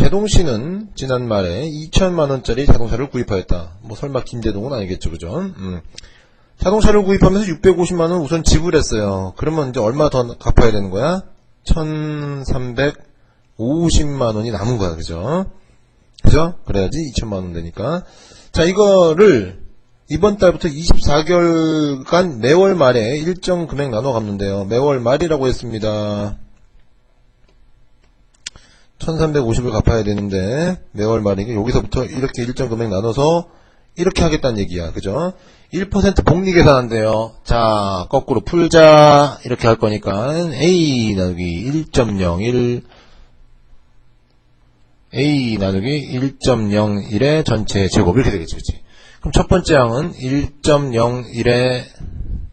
제동 씨는 지난 말에 2천만 원짜리 자동차를 구입하였다. 뭐 설마 김제동은 아니겠죠, 그죠? 음. 자동차를 구입하면서 650만 원 우선 지불했어요. 그러면 이제 얼마 더 갚아야 되는 거야? 1,350만 원이 남은 거야, 그죠? 그죠? 그래야지 2천만 원 되니까. 자, 이거를 이번 달부터 24개월간 매월 말에 일정 금액 나눠 갚는데요. 매월 말이라고 했습니다. 1350을 갚아야 되는데 매월 말이니까 여기서부터 이렇게 일정 금액 나눠서 이렇게 하겠다는 얘기야. 그죠? 1% 복리 계산한대요. 자, 거꾸로 풀자. 이렇게 할 거니까 A 나누기 1.01 A 나누기 1.01의 전체 제곱 이렇게 되겠지. 그치? 그럼 첫 번째 항은 1.01의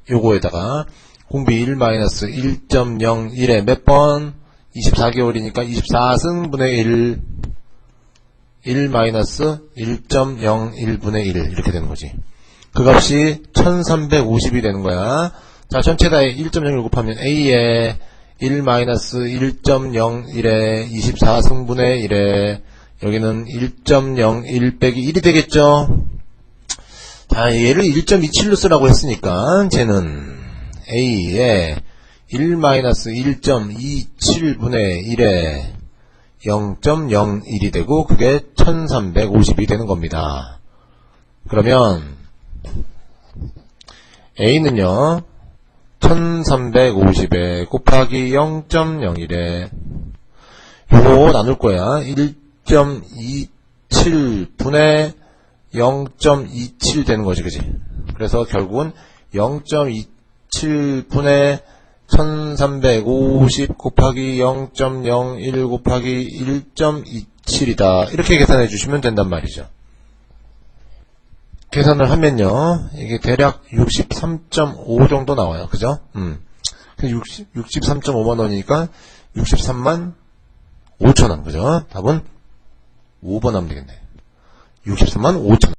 요거에다가 공비 1 마이너스 1.01에 몇 번? 24개월이니까 24승분의 1 1 마이너스 1.01분의 1 이렇게 되는 거지. 그 값이 1350이 되는 거야. 자, 전체 다에 1.01 곱하면 A에 1 마이너스 1.01에 24승분의 1에 여기는 1.01 빼기 1이 되겠죠? 자, 얘를 1.27로 쓰라고 했으니까 쟤는 A에 1 마이너스 1.27분의 1에 0.01이 되고 그게 1350이 되는 겁니다. 그러면 A는요 1350에 곱하기 0.01에 요거 나눌 거야 1.27분의 0.27 되는 거지 그지 그래서 결국은 0.27분의 1350 곱하기 0.01 곱하기 1.27이다. 이렇게 계산해 주시면 된단 말이죠. 계산을 하면요. 이게 대략 63.5 정도 나와요. 그죠? 음. 60, 63.5만 원이니까 63만 5천 원. 그죠? 답은 5번 하면 되겠네. 63만 5천 원.